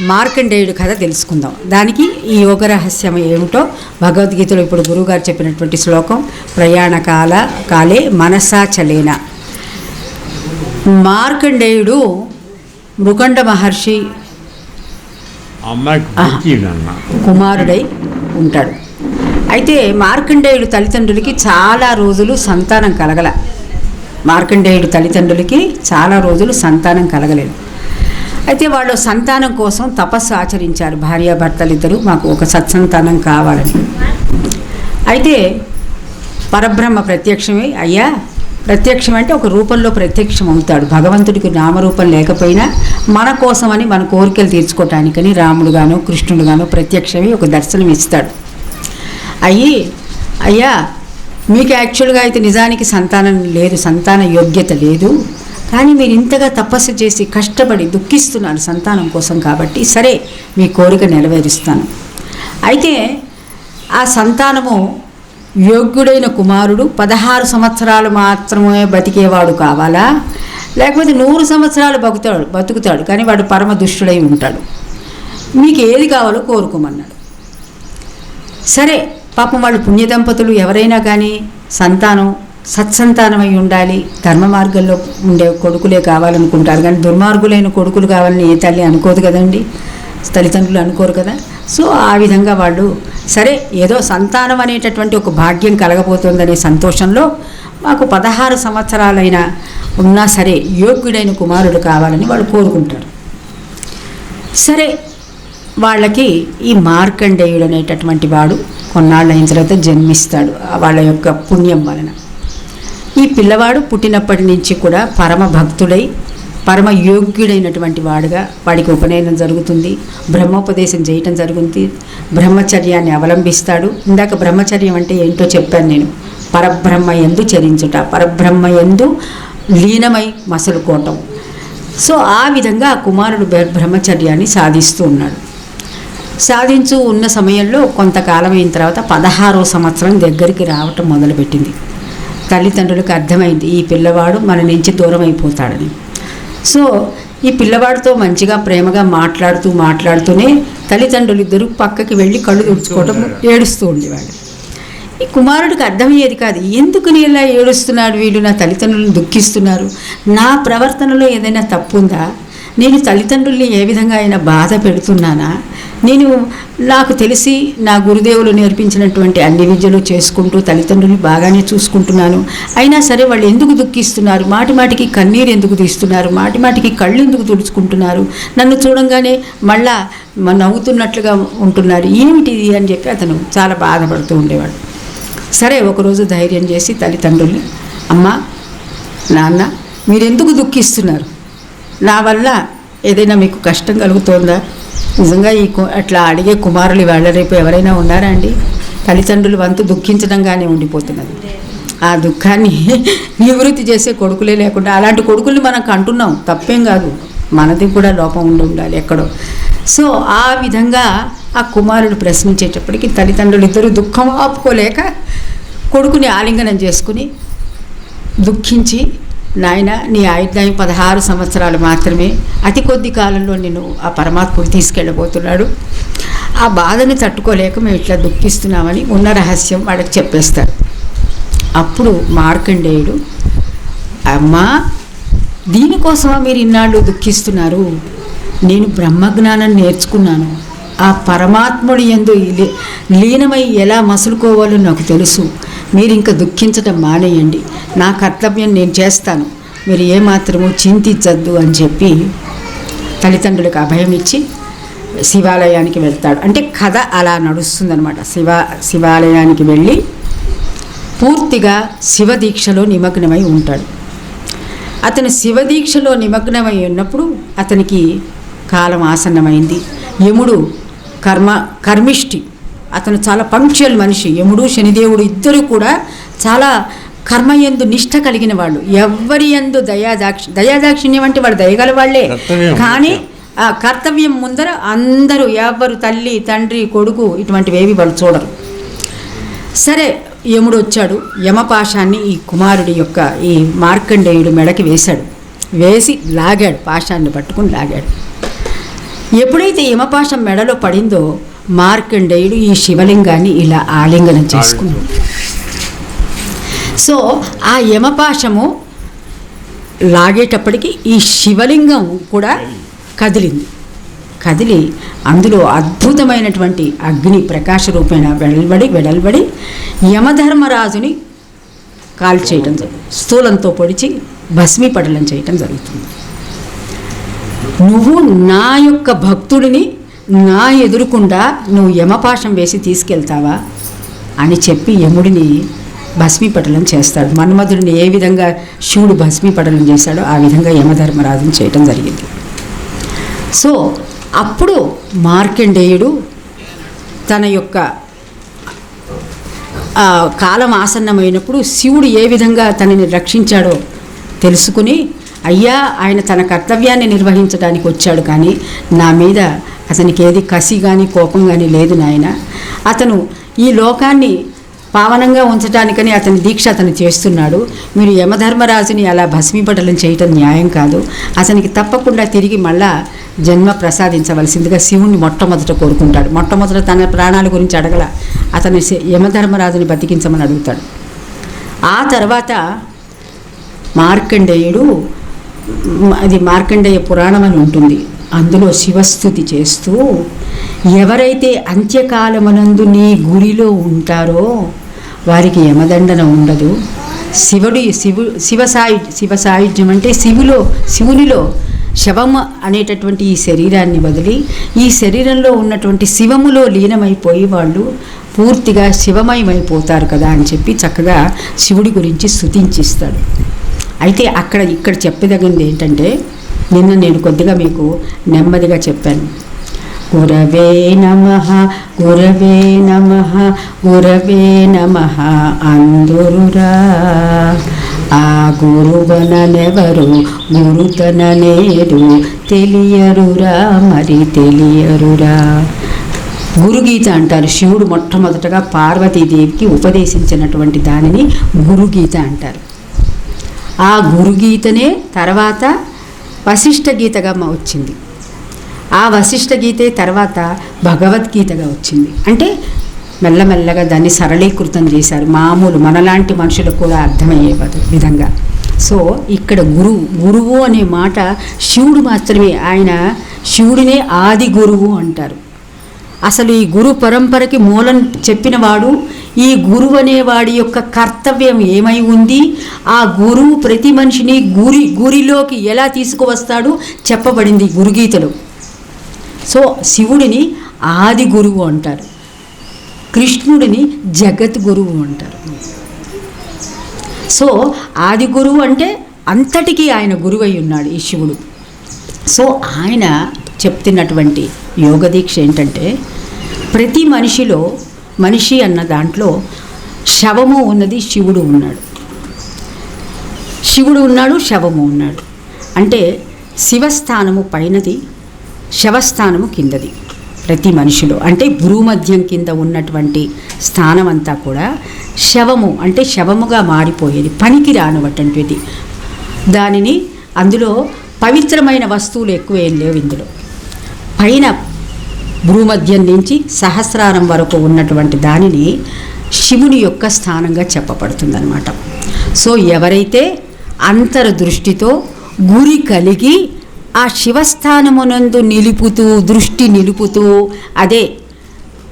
మార్కండేయుడు కథ తెలుసుకుందాం. దానికి ఈ యోగ రహస్యం ఏమిటో భగవద్గీతలో ఇప్పుడు గురువుగారు చెప్పినటువంటి శ్లోకం ప్రయాణ కాల కాలే మనసాచలేన మార్కండేయుడు మృకండ మహర్షి కుమారుడై ఉంటాడు. అయితే మార్కండేయుడు తల్లిదండ్రులకి చాలా రోజులు సంతానం కలగల. మార్కండేయుడు తల్లిదండ్రులకి చాలా రోజులు సంతానం కలగలేదు. అయితే వాళ్ళు సంతానం కోసం తపస్సు ఆచరించారు భార్యాభర్తలిద్దరూ మాకు ఒక సత్సంతానం కావాలని. అయితే పరబ్రహ్మ ప్రత్యక్షమే. అయ్యా ప్రత్యక్షం అంటే ఒక రూపంలో ప్రత్యక్షం అవుతాడు. భగవంతుడికి నామరూపం లేకపోయినా మన కోసమని మన కోరికలు తీర్చుకోవటానికని రాముడుగాను కృష్ణుడుగాను ప్రత్యక్షమే ఒక దర్శనం ఇస్తాడు. అయ్యి అయ్యా మీకు యాక్చువల్గా అయితే నిజానికి సంతానం లేదు సంతాన యోగ్యత లేదు. కానీ మీరు ఇంతగా తపస్సు చేసి కష్టపడి దుఃఖిస్తున్నారు సంతానం కోసం కాబట్టి సరే మీ కోరిక నెరవేరుస్తాను. అయితే ఆ సంతానము యోగ్యుడైన కుమారుడు పదహారు సంవత్సరాలు మాత్రమే బతికేవాడు కావాలా? లేకపోతే నూరు సంవత్సరాలు బతుకుతాడు బతుకుతాడు కానీ వాడు పరమ దుష్టుడై ఉంటాడు. మీకు ఏది కావాలో కోరుకోమన్నాడు. సరే పాపం వాళ్ళు పుణ్య దంపతులు ఎవరైనా కానీ సంతానం సత్సంతానమై ఉండాలి ధర్మ మార్గంలో ఉండే కొడుకులే కావాలనుకుంటారు. కానీ దుర్మార్గులైన కొడుకులు కావాలని ఏ తల్లి అనుకోదు కదండి? తల్లిదండ్రులు అనుకోరు కదా? సో ఆ విధంగా వాళ్ళు సరే ఏదో సంతానం అనేటటువంటి ఒక భాగ్యం కలగబోతుందనే సంతోషంలో మాకు పదహారు సంవత్సరాలైనా ఉన్నా సరే యోగ్యుడైన కుమారుడు కావాలని వాళ్ళు కోరుకుంటారు. సరే వాళ్ళకి ఈ మార్కండేయుడు అనేటటువంటి వాడు కొన్నాళ్ళు అయిన తర్వాత జన్మిస్తాడు. వాళ్ళ యొక్క పుణ్యం వలన. ఈ పిల్లవాడు పుట్టినప్పటి నుంచి కూడా పరమ భక్తుడై పరమ యోగ్యుడైనటువంటి వాడుగా వాడికి ఉపనయనం జరుగుతుంది బ్రహ్మోపదేశం చేయటం జరుగుతుంది బ్రహ్మచర్యాన్ని అవలంబిస్తాడు. ఇందాక బ్రహ్మచర్యం అంటే ఏంటో చెప్పాను నేను. పరబ్రహ్మ ఎందు చరించుట పరబ్రహ్మ ఎందు లీనమై మసలుకోవటం. సో ఆ విధంగా ఆ కుమారుడు బ్రహ్మచర్యాన్ని సాధిస్తూ ఉన్నాడు. సాధించు ఉన్న సమయంలో కొంతకాలం అయిన తర్వాత పదహారో సంవత్సరం దగ్గరికి రావటం మొదలుపెట్టింది. తల్లిదండ్రులకు అర్థమైంది ఈ పిల్లవాడు మన నుంచి దూరం అయిపోతాడని సో ఈ పిల్లవాడితో మంచిగా ప్రేమగా మాట్లాడుతూ మాట్లాడుతూనే తల్లిదండ్రులు ఇద్దరు పక్కకి వెళ్ళి కళ్ళు తుడుచుకోవడం ఏడుస్తూ ఉండేవాడు ఈ కుమారుడికి అర్థమయ్యేది కాదు ఎందుకు నేను ఇలా ఏడుస్తున్నాడు వీళ్ళు నా తల్లిదండ్రులను దుఃఖిస్తున్నారు. నా ప్రవర్తనలో ఏదైనా తప్పు ఉందా నేను తల్లిదండ్రుల్ని ఏ విధంగా అయినా బాధ పెడుతున్నానా? నేను నాకు తెలిసి నా గురుదేవులు నేర్పించినటువంటి అన్ని విద్యలు చేసుకుంటూ తల్లిదండ్రులు బాగానే చూసుకుంటున్నాను. అయినా సరే వాళ్ళు ఎందుకు దుఃఖిస్తున్నారు? మాటి మాటికి కన్నీరు ఎందుకు తీస్తున్నారు? మాటి మాటికి కళ్ళు ఎందుకు తుడుచుకుంటున్నారు? నన్ను చూడంగానే మళ్ళా నవ్వుతున్నట్లుగా ఉంటున్నారు. ఏమిటిది అని చెప్పి అతను చాలా బాధపడుతూ ఉండేవాడు. సరే ఒకరోజు ధైర్యం చేసి తల్లిదండ్రుల్ని అమ్మ నాన్న మీరెందుకు దుఃఖిస్తున్నారు? నా వల్ల ఏదైనా మీకు కష్టం కలుగుతోందా? నిజంగా ఈ కు- అట్లా అడిగే కుమారులు ఇవాళ రేపు ఎవరైనా ఉన్నారా అండి? తల్లిదండ్రులు వంతు దుఃఖించడంగానే ఉండిపోతున్నది. ఆ దుఃఖాన్ని నివృత్తి చేసే కొడుకులే లేకుండా అలాంటి కొడుకుల్ని మనం కంటున్నాం. తప్పేం కాదు. మనది కూడా లోపం ఉండి ఉండాలి ఎక్కడో. సో ఆ విధంగా ఆ కుమారుడు ప్రశ్నించేటప్పటికి తల్లిదండ్రులు ఇద్దరు దుఃఖం ఆపుకోలేక కొడుకుని ఆలింగనం చేసుకుని దుఃఖించి నాయన నీ ఆయుర్దాయం పదహారు సంవత్సరాలు మాత్రమే. అతి కొద్ది కాలంలో నేను ఆ పరమాత్ముడు తీసుకెళ్ళబోతున్నాడు. ఆ బాధని తట్టుకోలేక మేము ఇట్లా దుఃఖిస్తున్నామని ఉన్న రహస్యం వాళ్ళకి చెప్పేస్తారు అప్పుడు మార్కండేయుడు అమ్మా దీనికోసమా మీరు ఇన్నాళ్ళు దుఃఖిస్తున్నారు? నేను బ్రహ్మజ్ఞానం నేర్చుకున్నాను. ఆ పరమాత్ముడు ఎందు లీ- లీనమై ఎలా మసులుకోవాలో నాకు తెలుసు. మీరు ఇంకా దుఃఖించడం మానేయండి. నా కర్తవ్యం నేను చేస్తాను. మీరు ఏమాత్రము చింతించద్దు అని చెప్పి తల్లిదండ్రులకు అభయం ఇచ్చి శివాలయానికి వెళ్తాడు. అంటే కథ అలా నడుస్తుందన్నమాట. శివ శివాలయానికి వెళ్ళి పూర్తిగా శివదీక్షలో నిమగ్నమై ఉంటాడు. అతను శివదీక్షలో నిమగ్నమై ఉన్నప్పుడు అతనికి కాలం ఆసన్నమైంది. యముడు కర్మ కర్మిష్టి అతను చాలా పంక్చువల్ మనిషి. యముడు శనిదేవుడు ఇద్దరు కూడా చాలా కర్మయందు నిష్ట కలిగిన వాళ్ళు. ఎవ్వరి ఎందు దయాదాక్షి దయాదాక్షిణ్యం అంటే వాడు దయగల వాళ్ళే. కర్తవ్యం కానీ. ఆ కర్తవ్యం ముందర అందరూ ఎవ్వరు తల్లి తండ్రి కొడుకు ఇటువంటివేవి వాళ్ళు చూడరు. సరే యముడు వచ్చాడు. యమపాశాన్ని ఈ కుమారుడి యొక్క ఈ మార్కండేయుడు మెడకి వేశాడు. వేసి లాగాడు పాశాన్ని పట్టుకుని లాగాడు. ఎప్పుడైతే యమపాశం మెడలో పడిందో మార్కండేయుడు ఈ శివలింగాన్ని ఇలా ఆలింగనం చేసుకున్నాడు సో ఆ యమపాశము లాగేటప్పటికి ఈ శివలింగం కూడా కదిలింది. కదిలి అందులో అద్భుతమైనటువంటి అగ్ని ప్రకాశ రూపేణ వెడల్బడి వెడల్బడి యమధర్మరాజుని కాల్చేయటం జరుగుతుంది స్థూలంతో పొడిచి భస్మీపటలం చేయటం జరుగుతుంది. నువ్వు నా యొక్క భక్తుడిని నా ఎదురుకుండా నువ్వు యమపాశం వేసి తీసుకెళ్తావా? అని చెప్పి యముడిని భస్మీపటలం చేస్తాడు. మన్మధుడిని ఏ విధంగా శివుడు భస్మీపటలం చేశాడో ఆ విధంగా యమధర్మరాజుని చేయటం జరిగింది. సో అప్పుడు మార్కండేయుడు తన యొక్క కాలం ఆసన్నమైనప్పుడు శివుడు ఏ విధంగా తనని రక్షించాడో తెలుసుకుని అయ్యా ఆయన తన కర్తవ్యాన్ని నిర్వహించడానికి వచ్చాడు కానీ నా మీద అతనికి ఏది కసి కానీ కోపం కానీ లేదు నాయన. అతను ఈ లోకాన్ని పావనంగా ఉంచడానికని అతని దీక్ష అతను చేస్తున్నాడు. మీరు యమధర్మరాజుని అలా భస్మీపటలం చేయటం న్యాయం కాదు. అతనికి తప్పకుండా తిరిగి మళ్ళా జన్మ ప్రసాదించవలసిందిగా శివుణ్ణి మొట్టమొదట కోరుకుంటాడు. మొట్టమొదట తన ప్రాణాల గురించి అడగల అతని యమధర్మరాజుని బతికించమని అడుగుతాడు. ఆ తర్వాత మార్కండేయుడు అది మార్కండేయ పురాణం అని ఉంటుంది. అందులో శివస్థుతి చేస్తూ ఎవరైతే అంత్యకాలమునందు నీ గురిలో ఉంటారో వారికి యమదండన ఉండదు. శివుడి శివు శివ సాయు శివ సాయుధ్యం అంటే శివులో శివునిలో శవం అనేటటువంటి ఈ శరీరాన్ని వదిలి ఈ శరీరంలో ఉన్నటువంటి శివములో లీనమైపోయి వాళ్ళు పూర్తిగా శివమయమైపోతారు కదా అని చెప్పి చక్కగా శివుడి గురించి స్థుతించిస్తాడు అయితే అక్కడ ఇక్కడ చెప్పదగింది ఏంటంటే నిన్న నేను కొద్దిగా మీకు నెమ్మదిగా చెప్పాను. గురవే నమ గురవే నమ గురవే నమ అందురురా. ఆ గురువననెవరు గురుతననేరు తెలియరురా మరి తెలియరురా. గురుగీత అంటారు. శివుడు మొట్టమొదటగా పార్వతీదేవికి ఉపదేశించినటువంటి దానిని గురుగీత అంటారు. ఆ గురుగీతనే తర్వాత వశిష్ఠ గీతగా మ- వచ్చింది. ఆ వశిష్ఠ గీతే తర్వాత భగవద్గీతగా వచ్చింది. అంటే మెల్లమెల్లగా దాన్ని సరళీకృతం చేశారు. మామూలు మనలాంటి మనుషులకు కూడా అర్థమయ్యే విధంగా. సో ఇక్కడ గురువు గురువు అనే మాట శివుడు మాత్రమే ఆయన శివుడినే ఆది గురువు అంటారు. అసలు ఈ గురు పరంపరకి మూలం చెప్పినవాడు ఈ గురువు అనేవాడి యొక్క కర్తవ్యం ఏమై ఉంది? ఆ గురువు ప్రతి మనిషిని గురి గురిలోకి ఎలా తీసుకువస్తాడు? చెప్పబడింది గురుగీతలో. సో శివుడిని ఆది గురువు అంటారు. కృష్ణుడిని జగత్ గురువు అంటారు. సో ఆది గురువు అంటే అంతటికీ ఆయన గురువై ఉన్నాడు ఈ శివుడు. సో ఆయన చెప్తున్నటువంటి యోగ దీక్ష ఏంటంటే ప్రతి మనిషిలో మనిషి అన్న దాంట్లో శవము ఉన్నది శివుడు ఉన్నాడు. శివుడు ఉన్నాడు శవము ఉన్నాడు. అంటే శివస్థానము పైనది శవస్థానము కిందది ప్రతి మనిషిలో. అంటే భూమధ్యం కింద ఉన్నటువంటి స్థానం అంతా కూడా శవము అంటే శవముగా మారిపోయేది పనికి రానటువంటిది దానిని అందులో పవిత్రమైన వస్తువులు ఎక్కువ ఏం లేవు ఇందులో. పైన భూమధ్యం నుంచి సహస్రారం వరకు ఉన్నటువంటి దానిని శివుని యొక్క స్థానంగా చెప్పబడుతుందన్నమాట. సో ఎవరైతే అంతర్దృష్టితో గురి కలిగి ఆ శివస్థానమునందు నిలుపుతూ దృష్టి నిలుపుతూ అదే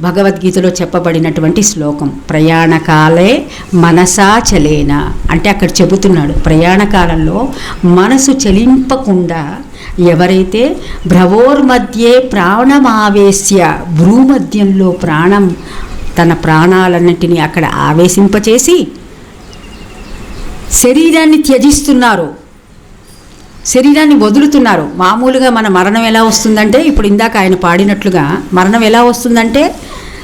భగవద్గీతలో చెప్పబడినటువంటి శ్లోకం ప్రయాణకాలే మనసా చలేన. అంటే అక్కడ చెబుతున్నాడు ప్రయాణకాలంలో మనసు చలింపకుండా ఎవరైతే భ్రవోర్మధ్యే ప్రాణమావేశ్య భ్రూమధ్యంలో ప్రాణం తన ప్రాణాలన్నింటినీ అక్కడ ఆవేశింపచేసి శరీరాన్ని త్యజిస్తున్నారు. శరీరాన్ని వదులుతున్నారు. మామూలుగా మన మరణం ఎలా వస్తుందంటే ఇప్పుడు ఇందాక ఆయన పాడినట్లుగా మరణం ఎలా వస్తుందంటే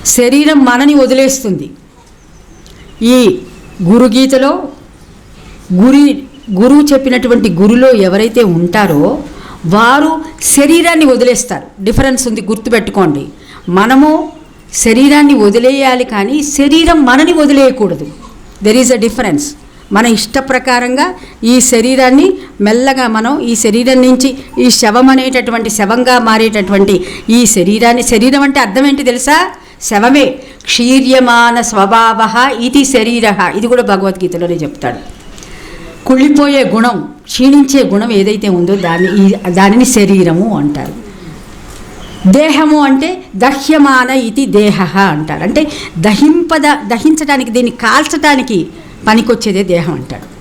శరీరం మనని వదిలేస్తుంది. ఈ గురుగీతలో గురి గురువు చెప్పినటువంటి గురులో ఎవరైతే ఉంటారో వారు శరీరాన్ని వదిలేస్తారు. డిఫరెన్స్ ఉంది గుర్తుపెట్టుకోండి. మనము శరీరాన్ని వదిలేయాలి కానీ శరీరం మనని వదిలేయకూడదు. దెర్ ఈజ్ అ డిఫరెన్స్ మన ఇష్ట ప్రకారంగా ఈ శరీరాన్ని మెల్లగా మనం ఈ శరీరం నుంచి ఈ శవం అనేటటువంటి శవంగా మారేటటువంటి ఈ శరీరాన్ని శరీరం అంటే అర్థం ఏంటి తెలుసా? శవమే క్షీర్యమాన స్వభావ ఇది శరీర. ఇది కూడా భగవద్గీతలోనే చెప్తాడు. కుళ్ళిపోయే గుణం క్షీణించే గుణం ఏదైతే ఉందో దాన్ని ఈ- దానిని శరీరము అంటారు. దేహము అంటే దహ్యమాన ఇది దేహ అంటారు. అంటే దహింపద దహించడానికి దీన్ని కాల్చడానికి పనికొచ్చేదే దేహం అంటాడు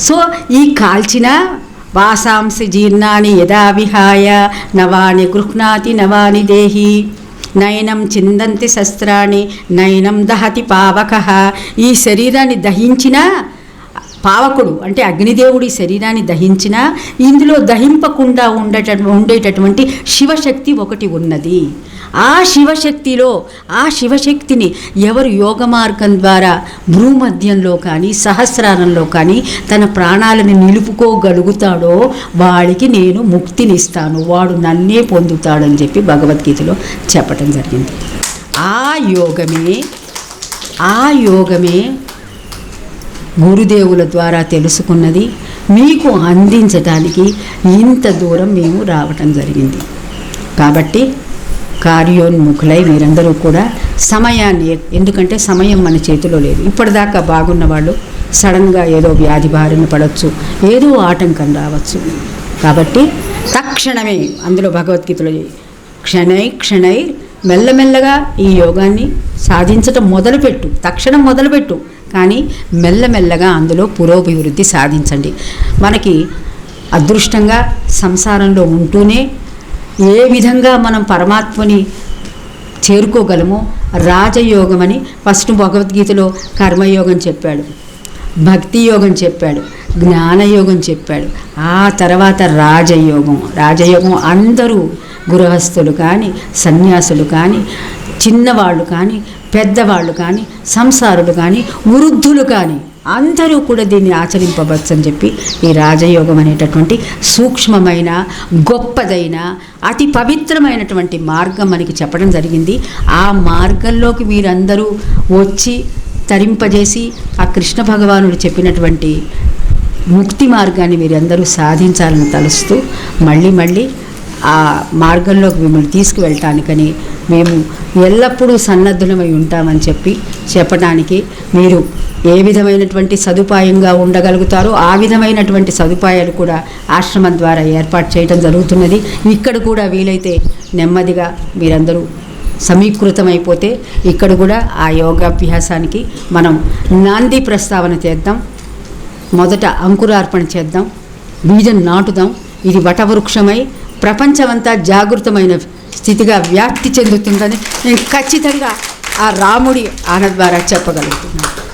సో ఈ కాల్చిన వాసాంసి జీర్ణాన్ని యదా విహాయ నవాని గృహ్ణాతి నవాని దేహి నయనం చిందంతి శస్త్రాన్ని నయనం దహతి పావక. ఈ శరీరాన్ని దహించిన పావకుడు అంటే అగ్నిదేవుడి శరీరాన్ని దహించిన ఇందులో దహింపకుండా ఉండట ఉండేటటువంటి శివశక్తి ఒకటి ఉన్నది. ఆ శివశక్తిలో ఆ శివశక్తిని ఎవరు యోగ మార్గం ద్వారా భూమధ్యంలో కానీ సహస్రారంలో కానీ తన ప్రాణాలను నిలుపుకోగలుగుతాడో వాడికి నేను ముక్తినిస్తాను. వాడు నన్నే పొందుతాడని చెప్పి భగవద్గీతలో చెప్పటం జరిగింది. ఆ యోగమే ఆ యోగమే గురుదేవుల ద్వారా తెలుసుకున్నది మీకు అందించటానికి ఇంత దూరం మేము రావటం జరిగింది. కాబట్టి కార్యోన్ముఖులై మీరందరూ కూడా సమయాన్ని ఎందుకంటే సమయం మన చేతిలో లేదు. ఇప్పటిదాకా బాగున్న వాళ్ళు సడన్గా ఏదో వ్యాధి బారిన పడవచ్చు ఏదో ఆటంకం రావచ్చు. కాబట్టి తక్షణమే అందులో భగవద్గీతలో క్షణై క్షణై మెల్లమెల్లగా ఈ యోగాన్ని సాధించటం మొదలుపెట్టు తక్షణం మొదలుపెట్టు. కానీ మెల్లమెల్లగా అందులో పురోభివృద్ధి సాధించండి. మనకి అదృష్టంగా సంసారంలో ఉంటూనే ఏ విధంగా మనం పరమాత్మని చేరుకోగలమో రాజయోగం అని ఫస్ట్ భగవద్గీతలో కర్మయోగం చెప్పాడు భక్తి యోగం చెప్పాడు జ్ఞానయోగం చెప్పాడు ఆ తర్వాత రాజయోగం. రాజయోగం అందరూ గృహస్థులు కానీ సన్యాసులు కానీ చిన్నవాళ్ళు కానీ పెద్దవాళ్ళు కానీ సంసారులు కానీ వృద్ధులు కానీ అందరూ కూడా దీన్ని ఆచరింపవచ్చు అని చెప్పి ఈ రాజయోగం అనేటటువంటి సూక్ష్మమైన గొప్పదైన అతి పవిత్రమైనటువంటి మార్గం మనకి చెప్పడం జరిగింది. ఆ మార్గంలోకి మీరందరూ వచ్చి తరింపజేసి ఆ కృష్ణ భగవానుడు చెప్పినటువంటి ముక్తి మార్గాన్ని మీరందరూ సాధించాలని తలుస్తూ మళ్ళీ మళ్ళీ ఆ మార్గంలోకి మిమ్మల్ని తీసుకువెళ్ళటానికని మేము ఎల్లప్పుడూ సన్నద్ధులమై ఉంటామని చెప్పి చెప్పడానికి మీరు ఏ విధమైనటువంటి సదుపాయంగా ఉండగలుగుతారో ఆ విధమైనటువంటి సదుపాయాలు కూడా ఆశ్రమం ద్వారా ఏర్పాటు చేయడం జరుగుతున్నది. ఇక్కడ కూడా వీలైతే నెమ్మదిగా మీరందరూ సమీకృతమైపోతే ఇక్కడ కూడా ఆ యోగాభ్యాసానికి మనం నాంది ప్రస్తావన చేద్దాం. మొదట అంకురార్పణ చేద్దాం. బీజం నాటుదాం. ఇది వటవృక్షమై ప్రపంచమంతా జాగృతమైన స్థితిగా వ్యాప్తి చెందుతుందని నేను ఖచ్చితంగా ఆ రాముడి ఆన ద్వారా చెప్పగలుగుతున్నాను.